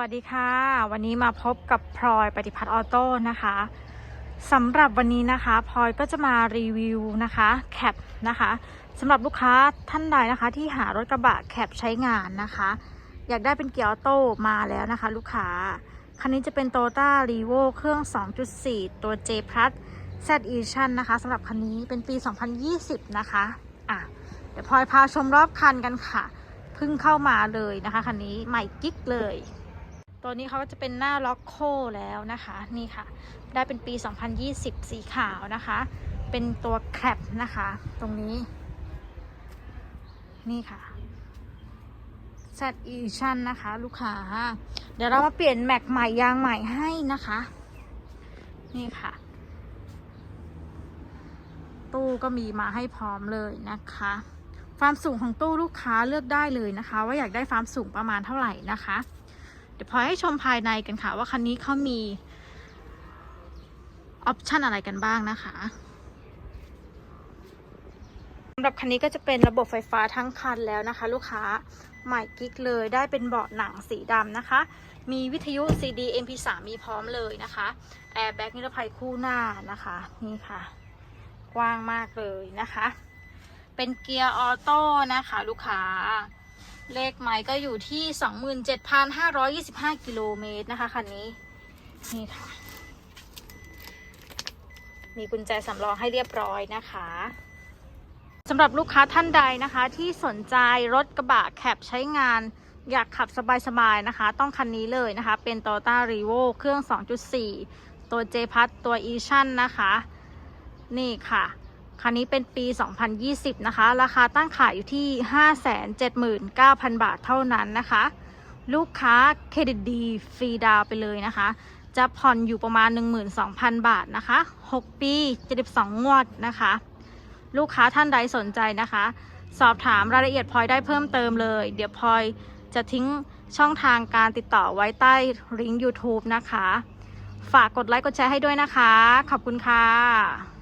วัสดีค่ะ วันนี้มาพบกับพลอยปฏิพัฒน์ออโต้นะคะสำหรับวันนี้นะคะพลอยก็จะมารีวิวนะคะแคปนะคะสำหรับลูกค้าท่านใดนะคะที่หารถกระบะแคปใช้งานนะคะ อยากได้เป็นเกียร์ออโต้มาแล้วนะคะ ลูกค้า คันนี้จะเป็น t o y o t a r e v o เครื่อง 2.4 ตัว J Plus Z Edition นะคะสำหรับคันนี้เป็นปี 2020 นะคะอะเดี๋ยวพลอยพาชมรอบคันกันค่ะเพิ่งเข้ามาเลยนะคะคันนี้ใหม่กิ๊กเลย ตัวนี้เขาก็จะเป็นหน้าล็อกโคแล้วนะคะ นี่ค่ะ ได้เป็นปี 2020 สีขาวนะคะ เป็นตัวแคปนะคะ ตรงนี้ นี่ค่ะ Z Edition นะคะ ลูกค้า เดี๋ยวเรามาเปลี่ยนแม็กใหม่ยางใหม่ให้นะคะ นี่ค่ะ ตู้ก็มีมาให้พร้อมเลยนะคะความสูงของตู้ลูกค้าเลือกได้เลยนะคะ ว่าอยากได้ความสูงประมาณเท่าไหร่นะคะ เดี๋ยวพอให้ชมภายในกันค่ะ ว่าคันนี้เขามีออปชันอะไรกันบ้างนะคะสำหรับคันนี้ก็จะเป็นระบบไฟฟ้าทั้งคันแล้วนะคะ ลูกค้าใหม่กิ๊กเลยได้เป็นเบาะหนังสีดำนะคะ มีวิทยุ CD MP3 มีพร้อมเลยนะคะแอร์แบ็กนิรภัยคู่หน้านะคะ นี่ค่ะ กว้างมากเลยนะคะ เป็นเกียร์ออโต้นะคะ ลูกค้า เลขไมล์ก็อยู่ที่ 27,525 กิโลเมตรนะคะคันนี้ นี่ค่ะ มีกุญแจสำรองให้เรียบร้อยนะคะสำหรับลูกค้าท่านใดนะคะ ที่สนใจรถกระบะแคปใช้งาน อยากขับสบายๆนะคะ ต้องคันนี้เลยนะคะ เป็น Toyota r e v o เครื่อง 2.4 ตัว J p a s ตัว e s i o n นะคะ นี่ค่ะ คันนี้เป็นปี 2020 นะคะ ราคาตั้งขายอยู่ที่ 579,000 บาทเท่านั้นนะคะ ลูกค้าเครดิตดีฟรีดาวไปเลยนะคะ จะผ่อนอยู่ประมาณ 12,000 บาทนะคะ 6 ปี 72 งวดนะคะ ลูกค้าท่านใดสนใจนะคะ สอบถามรายละเอียดพลอยได้เพิ่มเติมเลย เดี๋ยวพลอยจะทิ้งช่องทางการติดต่อไว้ใต้ลิงก์ YouTube นะคะ ฝากกดไลค์กดแชร์ให้ด้วยนะคะ ขอบคุณค่ะ